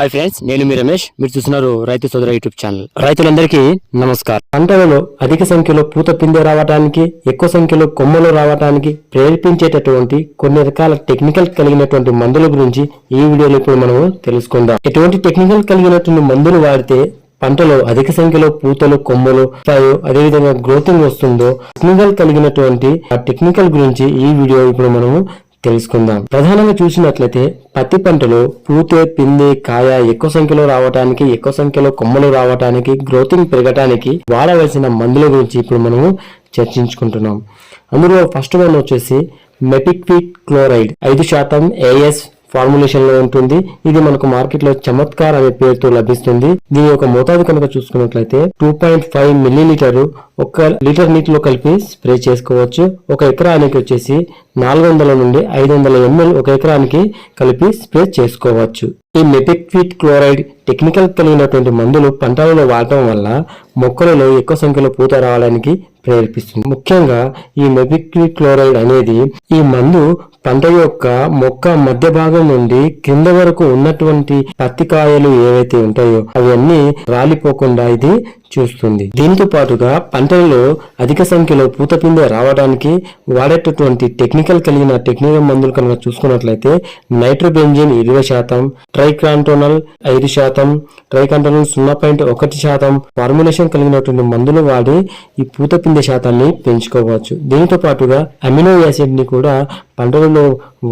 Hi friends నేను మీ రమేష్. మీరు చూస్తున్నారు రైతు సోదర యూట్యూబ్ ఛానల్. రైతులందరికీ నమస్కారం. పంటలలో అధిక సంఖ్యలో పూత పిందె రావడానికి ఎక్కువ సంఖ్యలో కొమ్మలు రావడానికి ప్రేరేపించేటటువంటి కొన్ని రకాల టెక్నికల్ కలిగినటువంటి మందుల గురించి ఈ వీడియోలో ఇప్పుడు మనము తెలుసుకుందాం. ఎటువంటి టెక్నికల్ కలిగినటువంటి మందులు వాడితే పంటలో అధిక సంఖ్యలో పూతలు కొమ్మలు వస్తాయో అదేవిధంగా గ్రోతింగ్ వస్తుందో టెక్నికల్ కలిగినటువంటి ఆ టెక్నికల్ గురించి ఈ వీడియో ఇప్పుడు మనము తెలుసుకుందాం. ప్రధానంగా చూసినట్లయితే పత్తి పంటలో పూతే పిందె కాయ ఎక్కువ సంఖ్యలో రావడానికి ఎక్కువ సంఖ్యలో కొమ్మలు రావడానికి గ్రోతింగ్ పెరగటానికి వాడవలసిన మందుల గురించి ఇప్పుడు మనము చర్చించుకుంటున్నాం. అందులో ఫస్ట్ వన్ వచ్చేసి మెపిక్విట్ క్లోరైడ్. ఐదు శాతం ఏఎస్ ఫార్ములేషన్లో ఉంటుంది. ఇది మనకు మార్కెట్లో చమత్కార్ అనే పేరుతో లభిస్తుంది. దీని యొక్క మోతాదు కనుక చూసుకున్నట్లయితే two point five millilitre ఒక లీటర్ నీటిలో కలిపి స్ప్రే చేసుకోవచ్చు. ఒక ఎకరానికి వచ్చేసి నాలుగు వందల నుండి ఐదు వందల ఎంఎల్ ఒక ఎకరానికి కలిపి స్ప్రే చేసుకోవచ్చు. ఈ మెపిక్విట్ క్లోరైడ్ టెక్నికల్ కలిగినటువంటి మందులు పంటలలో వాడటం వల్ల మొక్కలలో ఎక్కువ సంఖ్యలో పూత రావడానికి ప్రేరేపిస్తుంది. ముఖ్యంగా ఈ మెపిక్విట్ క్లోరైడ్ అనేది ఈ మందు పంట యొక్క మొక్క మధ్య భాగం నుండి కింద వరకు ఉన్నటువంటి పత్తి కాయలు ఏవైతే ఉంటాయో అవన్నీ రాలిపోకుండా ఇది చూస్తుంది. దీంతో పాటుగా పంటలలో అధిక సంఖ్యలో పూతపిందె రావడానికి వాడేటటువంటి టెక్నికల్ కలిగిన టెక్నికల్ మందులు కనుక చూసుకున్నట్లయితే నైట్రోబెంజిన్ ఇరవై శాతం ట్రైక్రాంటోనల్ ఐదు శాతం ట్రైకాంటోనల్ సున్నా పాయింట్ ఒకటి శాతం ఫార్ములేషన్ కలిగినటువంటి మందులు వాడి ఈ పూత పిందె శాతాన్ని పెంచుకోవచ్చు. దీనితో పాటుగా అమినో యాసిడ్ని కూడా పంటలలో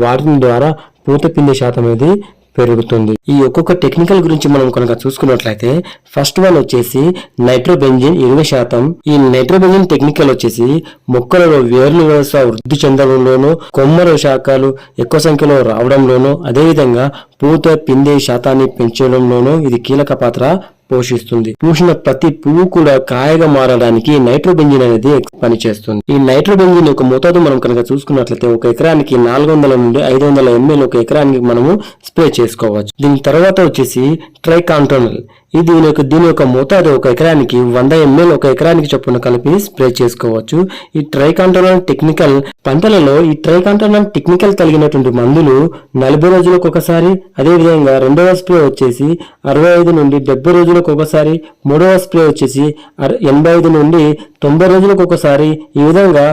వాడటం ద్వారా పూత పిండి శాతం అనేది పెరుగుతుంది. ఈ ఒక్కొక్క టెక్నికల్ గురించి మనం కనుక చూసుకున్నట్లయితే ఫస్ట్ వన్ వచ్చేసి నైట్రోబెంజిన్ ఇరవై శాతం. ఈ నైట్రోబెంజిన్ టెక్నికల్ వచ్చేసి మొక్కలలో వేర్లు వ్యవస్థ వృద్ధి చెందడంలోనూ కొమ్మల శాఖలు ఎక్కువ సంఖ్యలో రావడంలోనూ అదేవిధంగా పూత పిందె శాతాన్ని పెంచడంలోనూ ఇది కీలక పాత్ర పోషిస్తుంది. పూసిన ప్రతి పువ్వు కూడా కాయగా మారడానికి నైట్రోబెంజిన్ అనేది పనిచేస్తుంది. ఈ నైట్రోబెంజిన్ యొక్క మోతాదు మనం కనుక చూసుకున్నట్లయితే ఒక ఎకరానికి నాలుగు వందల నుండి ఐదు వందల ఎంఎల్ ఒక ఎకరానికి మనము స్ప్రే చేసుకోవచ్చు. దీని తర్వాత వచ్చేసి ట్రైకాంటోనల్ ఇది దీని యొక్క దీని యొక్క మోతాదు ఒక ఎకరానికి వంద ఎంఎల్ ఒక ఎకరానికి చొప్పున కలిపి స్ప్రే చేసుకోవచ్చు. ఈ ట్రైకాంటోనల్ టెక్నికల్ పంటలలో ఈ ట్రైకాంటోనల్ టెక్నికల్ కలిగినటువంటి మందులు నలభై రోజులకు ఒకసారి అదేవిధంగా రెండవ స్ప్రే వచ్చేసి అరవై ఐదు నుండి డెబ్బై రోజులకు ఒకసారి మూడవ స్ప్రే వచ్చేసి ఎనభై ఐదు నుండి తొంభై రోజులకు ఒకసారి ఈ విధంగా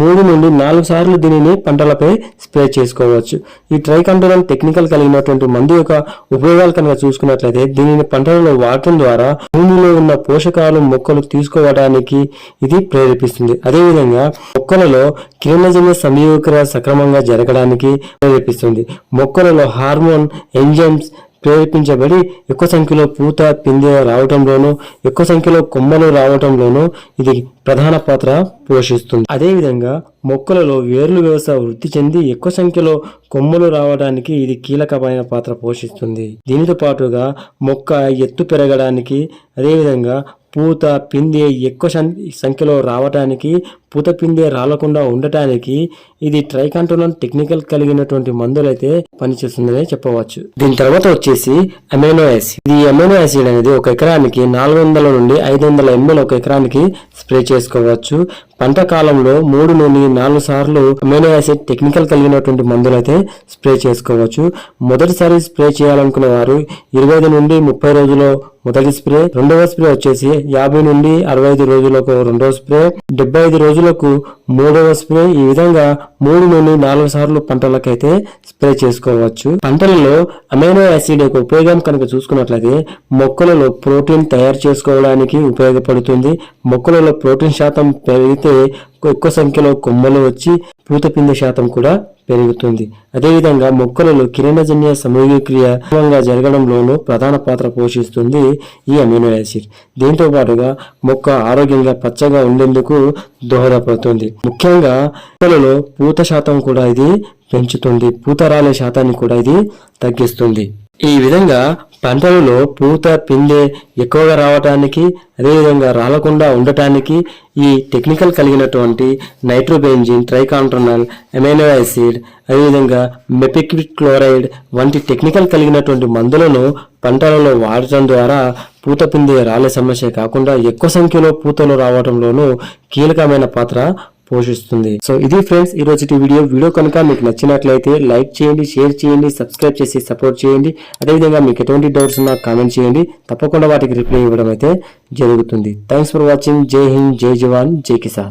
మూడు నుండి నాలుగు సార్లు దీనిని పంటలపై స్ప్రే చేసుకోవచ్చు. ఈ ట్రైకంటోనల్ టెక్నికల్ కలిగినటువంటి మందు యొక్క ఉపయోగాలు కనుక చూసుకున్నట్లయితే దీనిని పంటలలో వాడటం ద్వారా భూమిలో ఉన్న పోషకాలు మొక్కలు తీసుకోవడానికి ఇది ప్రేరేపిస్తుంది. అదేవిధంగా మొక్కలలో కిరణజన్య సంయోగక్రియ సక్రమంగా జరగడానికి ప్రేరేపిస్తుంది. మొక్కలలో హార్మోన్ ఎంజైమ్స్ ప్రేరేపించబడి ఎక్కువ సంఖ్యలో పూత పిందె రావటంలోనూ ఎక్కువ సంఖ్యలో కొమ్మలు రావటంలోనూ ఇది ప్రధాన పాత్ర పోషిస్తుంది. అదేవిధంగా మొక్కలలో వేర్లు వ్యవస్థ వృద్ధి చెంది ఎక్కువ సంఖ్యలో కొమ్మలు రావడానికి ఇది కీలకమైన పాత్ర పోషిస్తుంది. దీనితో పాటుగా మొక్క ఎత్తు పెరగడానికి అదేవిధంగా పూత పిందె ఎక్కువ సంఖ్యలో రావటానికి పూత రాలకుండా ఉండటానికి ఇది ట్రైకాంటోనల్ టెక్నికల్ కలిగినటువంటి మందులైతే పనిచేస్తుందని చెప్పవచ్చు. దీని తర్వాత వచ్చేసి అమైనో యాసిడ్. ఇది అమైనో యాసిడ్ అనేది ఒక ఎకరానికి నాలుగు వందల నుండి ఐదు వందల ఎంఎల్ ఒక ఎకరానికి స్ప్రే చేసుకోవచ్చు. పంట కాలంలో మూడు నుండి నాలుగు సార్లు అమైనో యాసిడ్ టెక్నికల్ కలిగినటువంటి మందులైతే స్ప్రే చేసుకోవచ్చు. మొదటిసారి స్ప్రే చేయాలనుకునే వారు ఇరవై ఐదు నుండి ముప్పై రోజుల్లో మొదటి స్ప్రే రెండవ స్ప్రే వచ్చేసి యాభై నుండి అరవై ఐదు రోజులకు రెండవ స్ప్రే డెబ్బై ఐదు రోజులకు మూడవ స్ప్రే ఈ విధంగా మూడు నుండి నాలుగు సార్లు పంటలకైతే స్ప్రే చేసుకోవచ్చు. పంటలలో అమైనో యాసిడ్ యొక్క ఉపయోగం కనుక చూసుకున్నట్లయితే మొక్కలలో ప్రోటీన్ తయారు చేసుకోవడానికి ఉపయోగపడుతుంది. మొక్కలలో ప్రోటీన్ శాతం పెరిగితే ఎక్కువ సంఖ్యలో కొమ్మలు వచ్చి పూత పిందె శాతం కూడా పెరుగుతుంది. అదేవిధంగా మొక్కలలో కిరణజన్య సమూహక్రియ క్రమంగా జరగడంలోనూ ప్రధాన పాత్ర పోషిస్తుంది ఈ అమినో యాసిడ్. దీంతో పాటుగా మొక్క ఆరోగ్యంగా పచ్చగా ఉండేందుకు దోహదపడుతుంది. ముఖ్యంగా మొక్కలలో పూత శాతం కూడా ఇది పెంచుతుంది. పూత రాలే శాతాన్ని కూడా ఇది తగ్గిస్తుంది. ఈ విధంగా పంటలలో పూత పిందె ఎక్కువగా రావటానికి అదేవిధంగా రాలకుండా ఉండటానికి ఈ టెక్నికల్ కలిగినటువంటి నైట్రోబెంజిన్ ట్రైకాంట్రోనల్ అమైనో యాసిడ్ అదేవిధంగా మెపిక్విడ్ క్లోరైడ్ వంటి టెక్నికల్ కలిగినటువంటి మందులను పంటలలో వాడటం ద్వారా పూత పిందె రాలే సమస్య కాకుండా ఎక్కువ సంఖ్యలో పూతలు రావడంలోనూ కీలకమైన పాత్ర పోషిస్తుంది. సో ఇది ఫ్రెండ్స్ ఈ రోజు వీడియో. వీడియో కనుక మీకు నచ్చినట్లయితే లైక్ చేయండి షేర్ చేయండి సబ్స్క్రైబ్ చేసి సపోర్ట్ చేయండి. అదేవిధంగా మీకు ఎటువంటి డౌట్స్ ఉన్నా కామెంట్ చేయండి. తప్పకుండా వాటికి రిప్లై ఇవ్వడం అయితే జరుగుతుంది. Thanks for watching. Jai Hind Jai జవాన్ జై కిసాన్.